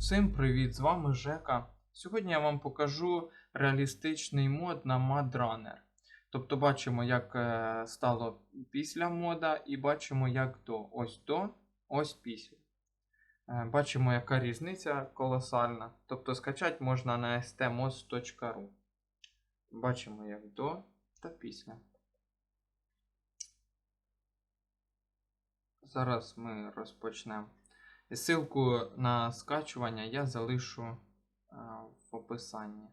Всім привіт! З вами Жека. Сьогодні я вам покажу реалістичний мод на MadRunner. Тобто бачимо, як е, стало після мода, і бачимо, як до. Ось до, ось після. Е, Бачимо, яка різниця колосальна. Тобто скачати можна на stmos.ru. Бачимо, як до та після. Зараз ми розпочнемо. І Ссылку на скачування я залишу е, в описанні.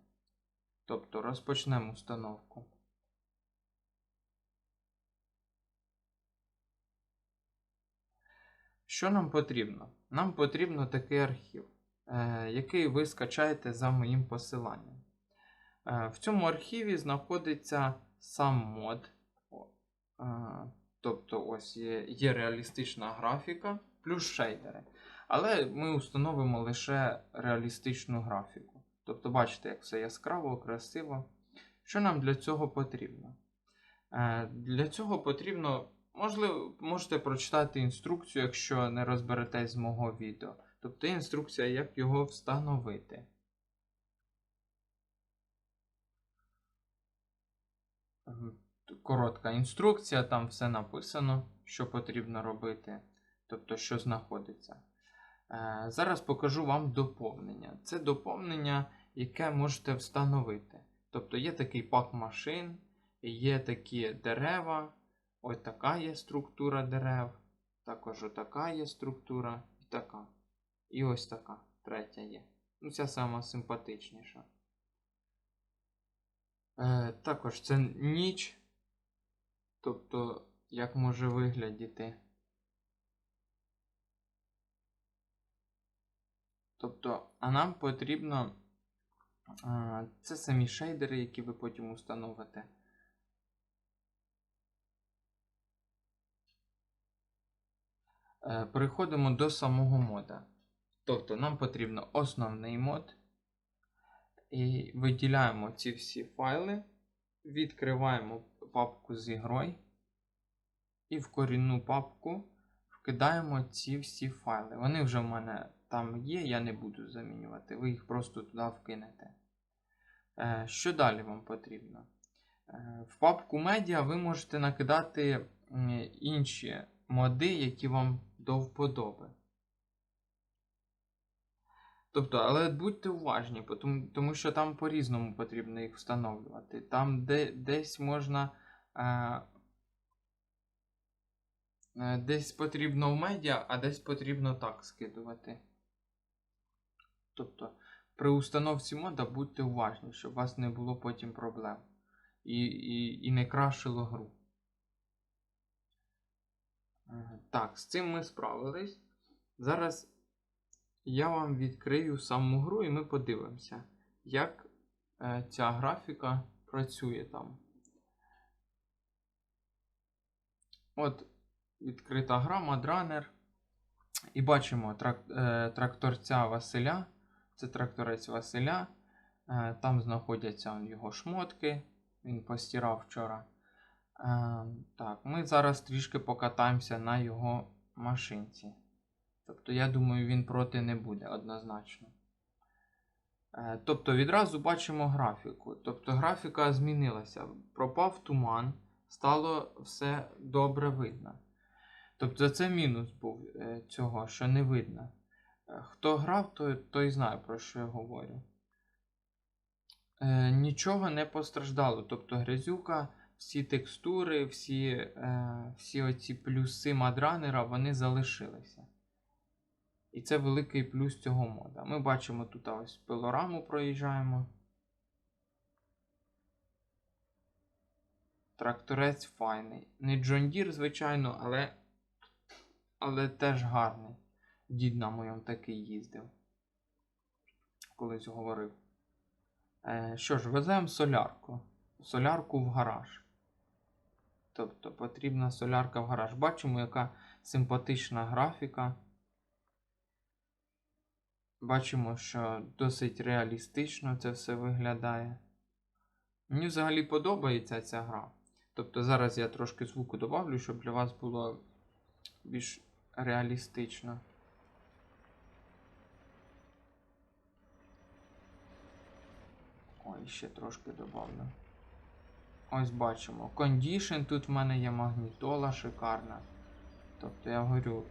Тобто розпочнемо установку. Що нам потрібно? Нам потрібно такий архів, е, який ви скачаєте за моїм посиланням. Е, в цьому архіві знаходиться сам мод. Тобто, ось є, є реалістична графіка плюс шейдери. Але ми установимо лише реалістичну графіку. Тобто, бачите, як все яскраво, красиво. Що нам для цього потрібно? Е, Для цього потрібно, можливо, можете прочитати інструкцію, якщо не розберетесь з мого відео. Тобто інструкція, як його встановити. Коротка інструкція, там все написано, що потрібно робити, тобто, що знаходиться. Е, Зараз покажу вам доповнення. Це доповнення, яке можете встановити. Тобто є такий пак машин, є такі дерева, ось така є структура дерев, також отака є структура і така. І ось така, третя є. Ну, ця сама симпатичніша. Е, також це ніч. Тобто, як може виглядіти. Тобто, а нам потрібно. А, це самі шейдери, які ви потім установите. Е, Переходимо до самого мода. Тобто, нам потрібно основний мод. І виділяємо ці всі файли, відкриваємо папку з ігрою. І в корінну папку вкидаємо ці всі файли. Вони вже в мене там є, я не буду замінювати. Ви їх просто туди вкинете. Е, Що далі вам потрібно? Е, В папку медіа ви можете накидати інші моди, які вам до вподоби. Тобто, але будьте уважні, тому, що там по-різному потрібно їх встановлювати. Там де, десь можна. Е, десь потрібно в медіа, а десь потрібно так скидувати. Тобто, при установці мода будьте уважні, щоб у вас не було потім проблем. І, і, і не крашило гру. Так, з цим ми справились. Зараз я вам відкрию саму гру і ми подивимося, як е, ця графіка працює там. От, відкрита гра MadRunner. І бачимо трак, е, тракторця Василя. Це тракторець Василя. Е, там знаходяться його шмотки. Він постирав вчора. Е, так, ми зараз трішки покатаємося на його машинці. Тобто, я думаю, він проти не буде однозначно. Е, Тобто, відразу бачимо графіку. Тобто, графіка змінилася. Пропав туман, стало все добре видно. Тобто, це мінус був цього, що не видно. Хто грав, той, той знає, про що я говорю. Е, Нічого не постраждало. Тобто, грязюка, всі текстури, всі, е, всі оці плюси мадранера, вони залишилися. І це великий плюс цього мода. Ми бачимо тут ось пилораму проїжджаємо. Тракторець файний. Не Deere, звичайно, але, але теж гарний. Дід на моєму такий їздив. Колись говорив. Е, що ж, веземо солярку. Солярку в гараж. Тобто потрібна солярка в гараж. Бачимо, яка симпатична графіка. Бачимо, що досить реалістично це все виглядає. Мені взагалі подобається ця гра. Тобто зараз я трошки звуку добавлю, щоб для вас було більш реалістично. Ще трошки добавлю. Ось бачимо. Кондішн тут в мене є магнітола шикарна. Тобто я говорю,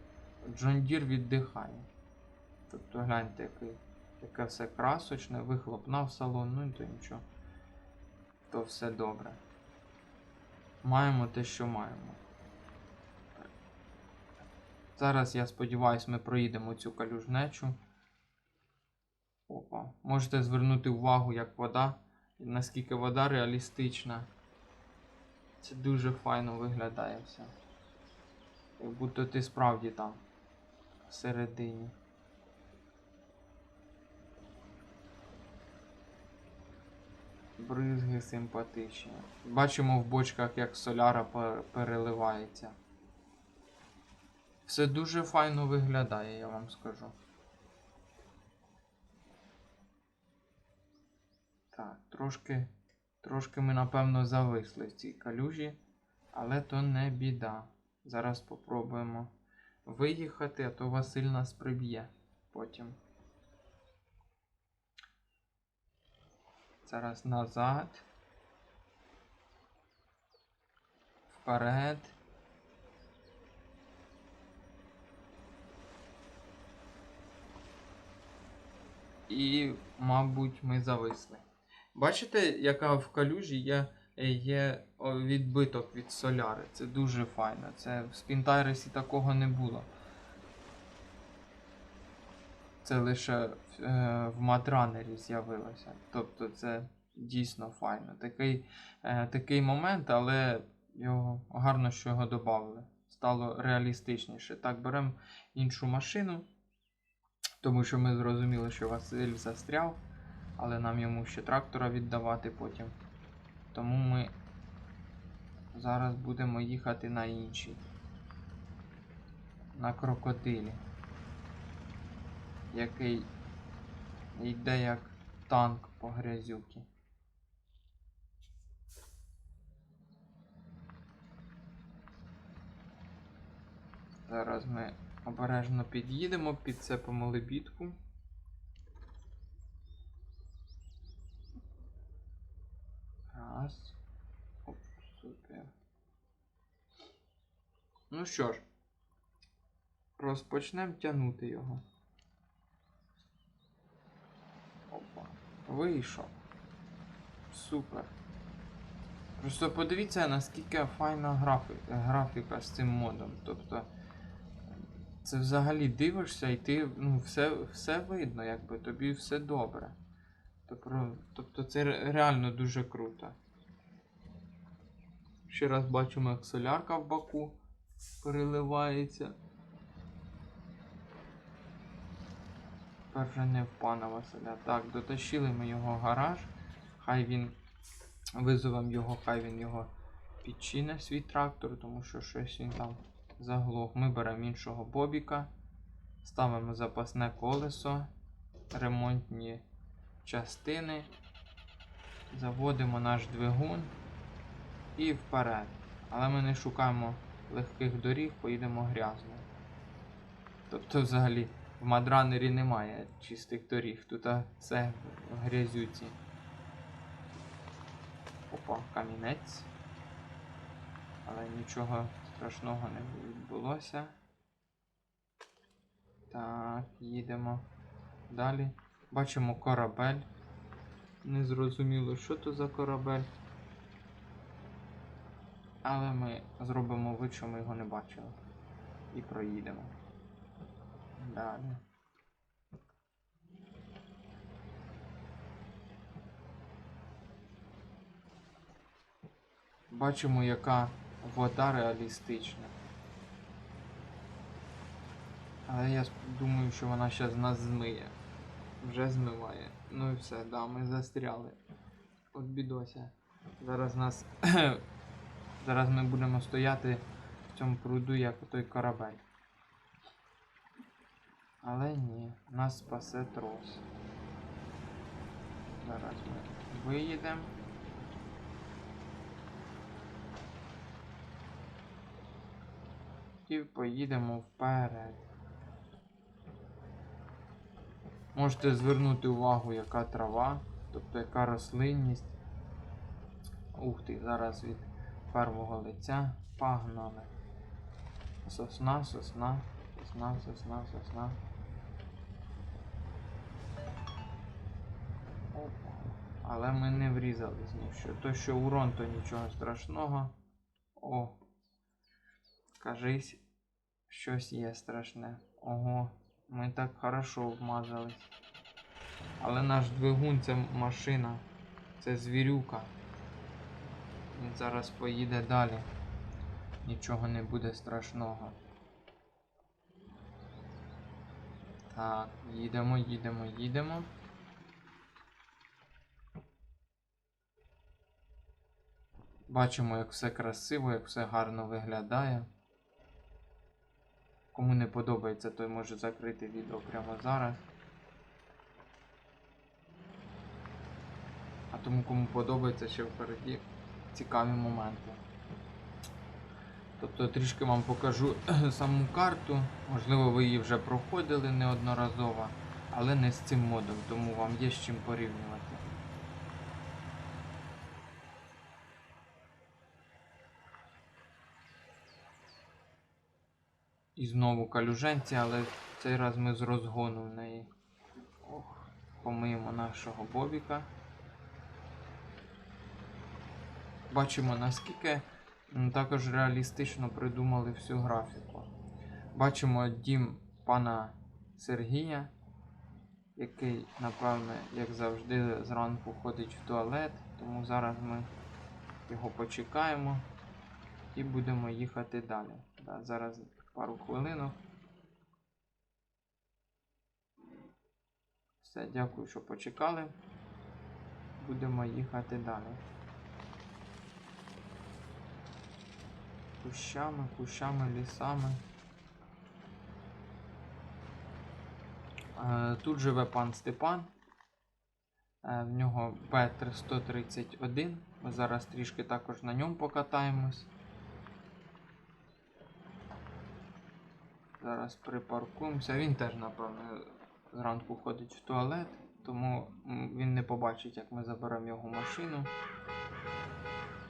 Deere віддихає. Тобто гляньте, який, яке все красочне, вихлопна в салон, ну і то нічого. То все добре. Маємо те, що маємо. Зараз, я сподіваюся, ми проїдемо цю калюжнечу. Опа. Можете звернути увагу, як вода, наскільки вода реалістична. Це дуже файно виглядає все. Як будто ти справді там всередині. Бризги симпатичні. Бачимо в бочках, як соляра переливається. Все дуже файно виглядає, я вам скажу. Так, трошки, трошки ми, напевно, зависли в цій калюжі, але то не біда. Зараз попробуємо виїхати, а то Василь нас приб'є потім. Зараз назад. Вперед. І, мабуть, ми зависли. Бачите, яка в калюжі є, є відбиток від соляри. Це дуже файно. Це в Спінтайресі такого не було. Це лише е, в матранері з'явилося. Тобто це дійсно файно. Такий, е, такий момент, але його гарно, що його додали. Стало реалістичніше. Так, беремо іншу машину, тому що ми зрозуміли, що Василь застряв, але нам йому ще трактора віддавати потім. Тому ми зараз будемо їхати на іншій. На крокодилі який йде як танк по грязюки. Зараз ми обережно під'їдемо, підцепимо лебідку. Раз. Оп, супер. Ну що ж, розпочнемо тягнути його. Опа. Вийшов. Супер. Просто подивіться, наскільки файна графі... графіка з цим модом. Тобто. Це взагалі дивишся і ти, ну, все, все видно, якби тобі все добре. Тобто, тобто це реально дуже круто. Ще раз бачимо, як солярка в баку переливається. Тепер вже не в пана Василя. Так, дотащили ми його гараж. Хай він. Визовемо його, хай він його підчине свій трактор, тому що щось він там заглох. Ми беремо іншого бобіка, ставимо запасне колесо, ремонтні частини, заводимо наш двигун і вперед. Але ми не шукаємо легких доріг, поїдемо грязно. Тобто, взагалі, в Мадранері немає чистих доріг, тут все в грязюці. Опа, камінець. Але нічого страшного не відбулося. Так, їдемо далі. Бачимо корабель. Незрозуміло, що то за корабель. Але ми зробимо вид, що ми його не бачили. І проїдемо. Далі. Бачимо, яка вода реалістична. Але я думаю, що вона зараз нас змиє. Вже змиває. Ну і все, да, ми застряли. От бідося. Зараз нас. Зараз ми будемо стояти в цьому пруду, як той корабель. Але ні, нас спасе трос. Зараз ми виїдемо. І поїдемо вперед. Можете звернути увагу, яка трава. тобто яка рослинність. Ух ти, зараз від первого лиця погнали. Сосна, сосна, сосна, сосна, сосна. Але ми не врізались ніщо. То, що урон, то нічого страшного. О. Кажись, щось є страшне. Ого, ми так хорошо вмазались. Але наш двигун це машина. Це звірюка. Він зараз поїде далі. Нічого не буде страшного. Так, їдемо, їдемо, їдемо. Бачимо, як все красиво, як все гарно виглядає. Кому не подобається, той може закрити відео прямо зараз. А тому, кому подобається, ще впереді цікаві моменти. Тобто трішки вам покажу саму карту. Можливо, ви її вже проходили неодноразово, але не з цим модом, тому вам є з чим порівнювати. І знову калюженці, але цей раз ми з розгону в неї. Ох, помиємо нашого бобіка. Бачимо, наскільки також реалістично придумали всю графіку. Бачимо дім пана Сергія, який, напевне, як завжди, зранку ходить в туалет, тому зараз ми його почекаємо і будемо їхати далі. Да, зараз пару хвилинок. Все, дякую, що почекали. Будемо їхати далі. Кущами, кущами, лісами. Е, Тут живе пан Степан. Е, В нього Петр 131. Ми зараз трішки також на ньому покатаємось. Зараз припаркуємося. Він теж, напевно, зранку ходить в туалет, тому він не побачить, як ми заберемо його машину.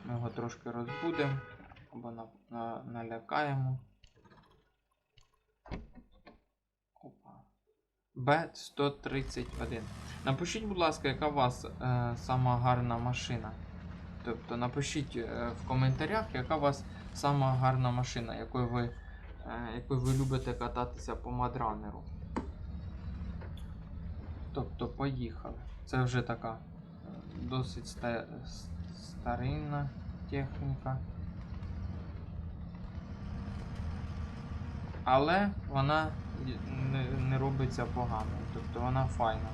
Ми його трошки розбудемо або на, на, налякаємо. Опа. Б131. Напишіть, будь ласка, яка у вас е, сама гарна машина. Тобто напишіть е, в коментарях, яка у вас сама гарна машина, якою ви, е, якою ви любите кататися по мадранеру. Тобто, поїхали. Це вже така е, досить ста- старинна техніка. Але вона не, робиться погано, тобто вона файна.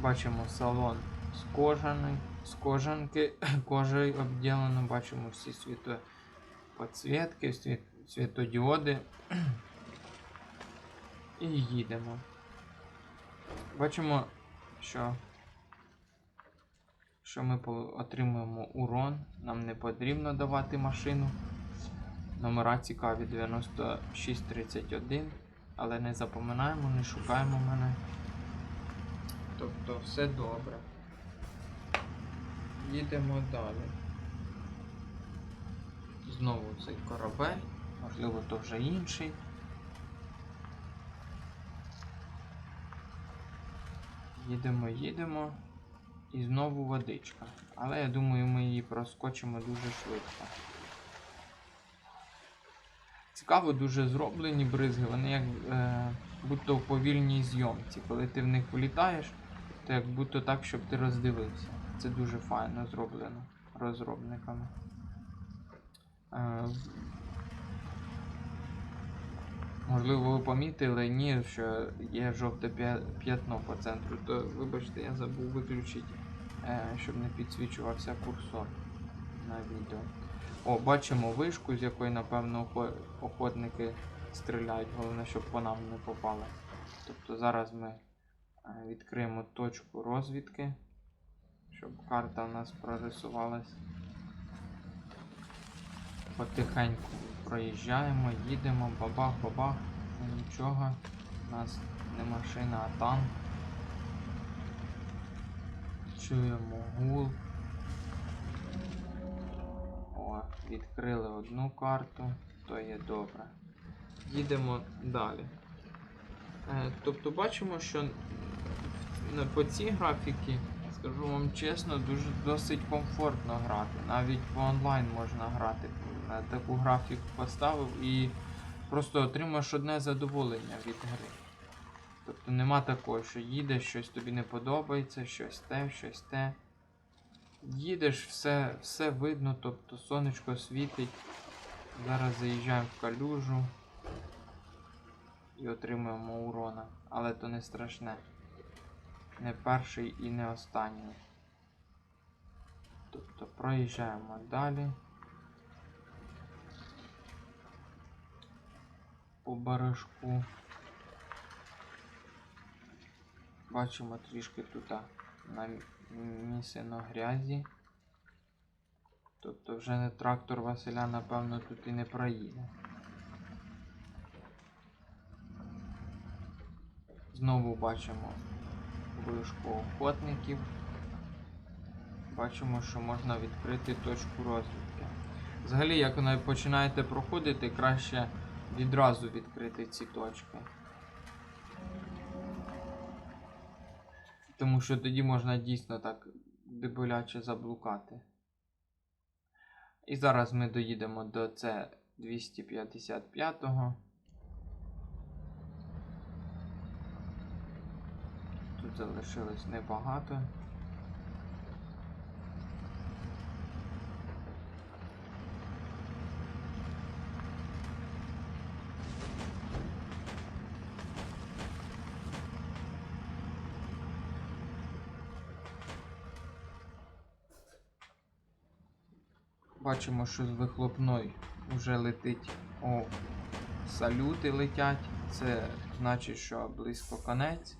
Бачимо салон з кожаний, з кожанки, кожею обділено, бачимо всі світоподсвітки, світ, світодіоди. І їдемо. Бачимо, що, що ми отримуємо урон. Нам не потрібно давати машину. Номера цікаві 9631, але не запоминаємо, не шукаємо мене. Тобто все добре. Їдемо далі. Знову цей корабель, можливо, то вже інший. Їдемо, їдемо. І знову водичка. Але я думаю, ми її проскочимо дуже швидко. Цікаво дуже зроблені бризги, вони як е, будто в повільній зйомці. Коли ти в них влітаєш, то як будто так, щоб ти роздивився. Це дуже файно зроблено розробниками. Е, можливо, ви помітили, ні, що є жовте п'ятно по центру, то вибачте, я забув виключити, е, щоб не підсвічувався курсор на відео. О, бачимо вишку, з якої, напевно, охотники стріляють. Головне, щоб по нам не попали. Тобто зараз ми е, відкриємо точку розвідки, щоб карта у нас прорисувалась. Потихеньку проїжджаємо, їдемо, бабах, бабах, нічого. У нас не машина, а танк. Чуємо гул. Відкрили одну карту, то є добре. Їдемо далі. Е, тобто бачимо, що по цій графіки, скажу вам чесно, дуже досить комфортно грати. Навіть по онлайн можна грати. Таку графіку поставив і просто отримаєш одне задоволення від гри. Тобто нема такого, що їдеш, щось тобі не подобається, щось те, щось те. Їдеш, все, все видно, тобто сонечко світить. Зараз заїжджаємо в калюжу і отримуємо урона. Але то не страшне. Не перший і не останній. Тобто проїжджаємо далі. По барашку. Бачимо трішки тут намісено грязі. Тобто вже не трактор Василя, напевно, тут і не проїде. Знову бачимо вишку охотників. Бачимо, що можна відкрити точку розвідки. Взагалі, як ви починаєте проходити, краще відразу відкрити ці точки. Тому що тоді можна дійсно так деболяче заблукати. І зараз ми доїдемо до c 255 -го. Тут залишилось небагато. Бачимо, що з вихлопної вже летить. О, салюти летять. Це значить, що близько конець.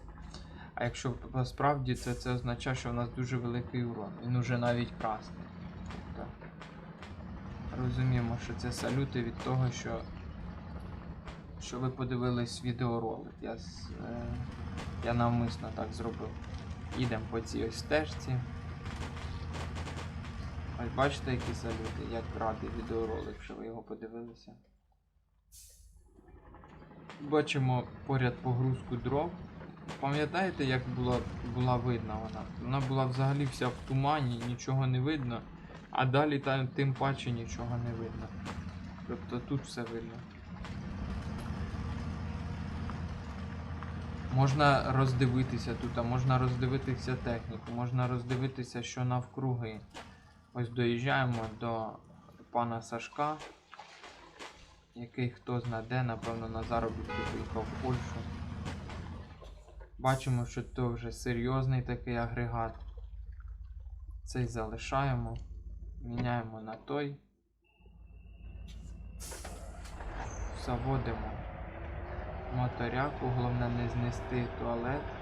А якщо насправді це, це означає, що в нас дуже великий урон. Він уже навіть красний. Тобто розуміємо, що це салюти від того, що, що ви подивились відеоролик. Я, е, я навмисно так зробив. Їдемо по цій ось стежці. Ось бачите, які салюти, як радий відеоролик, що ви його подивилися. Бачимо поряд погрузку дров. Пам'ятаєте, як була, була видна вона? Вона була взагалі вся в тумані, нічого не видно, а далі та, тим паче нічого не видно. Тобто тут все видно. Можна роздивитися тут, а можна роздивитися техніку, можна роздивитися, що навкруги. Ось доїжджаємо до пана Сашка, який хто зна де, напевно, на заробітки поїхав в Польщу. Бачимо, що то вже серйозний такий агрегат. Цей залишаємо, міняємо на той. Заводимо моторяку, головне не знести туалет.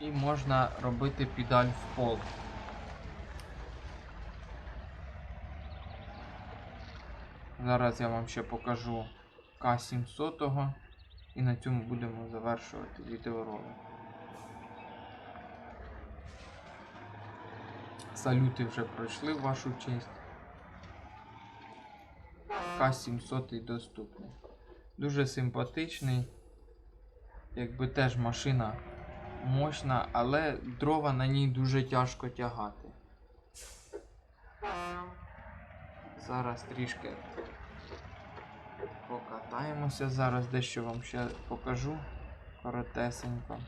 І можна робити педаль в пол. Зараз я вам ще покажу К700 і на цьому будемо завершувати відеоролик. Салюти вже пройшли в вашу честь. К700 доступний. Дуже симпатичний. Якби теж машина мощна, але дрова на ній дуже тяжко тягати. Зараз трішки покатаємося. Зараз дещо вам ще покажу коротесенько.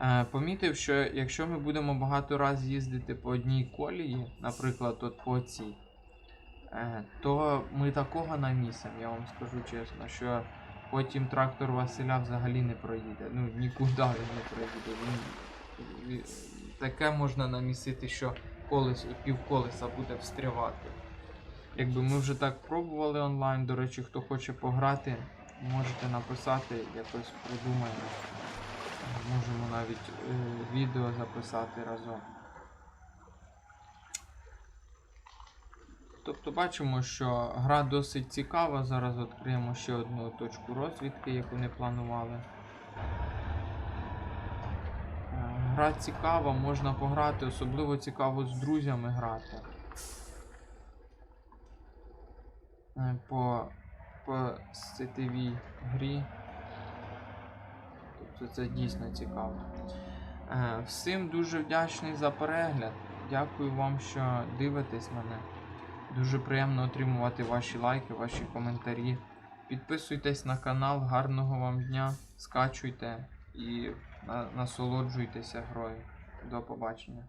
Е, Помітив, що якщо ми будемо багато разів їздити по одній колії, наприклад, от по цій, то ми такого намісимо, я вам скажу чесно, що потім трактор Василя взагалі не проїде. Ну, нікуди він не проїде. Він, таке можна намісити, що колесо, півколеса буде встрявати. Якби ми вже так пробували онлайн, до речі, хто хоче пограти, можете написати, якось придумаємо. Можемо навіть е, відео записати разом. Тобто бачимо, що гра досить цікава. Зараз відкриємо ще одну точку розвідки, яку не планували. Е, Гра цікава, можна пограти, особливо цікаво з друзями грати. Е, По, по сетевій грі. Тобто це дійсно цікаво. Е, Всім дуже вдячний за перегляд. Дякую вам, що дивитесь мене. Дуже приємно отримувати ваші лайки, ваші коментарі. Підписуйтесь на канал, гарного вам дня, скачуйте і насолоджуйтеся грою. До побачення.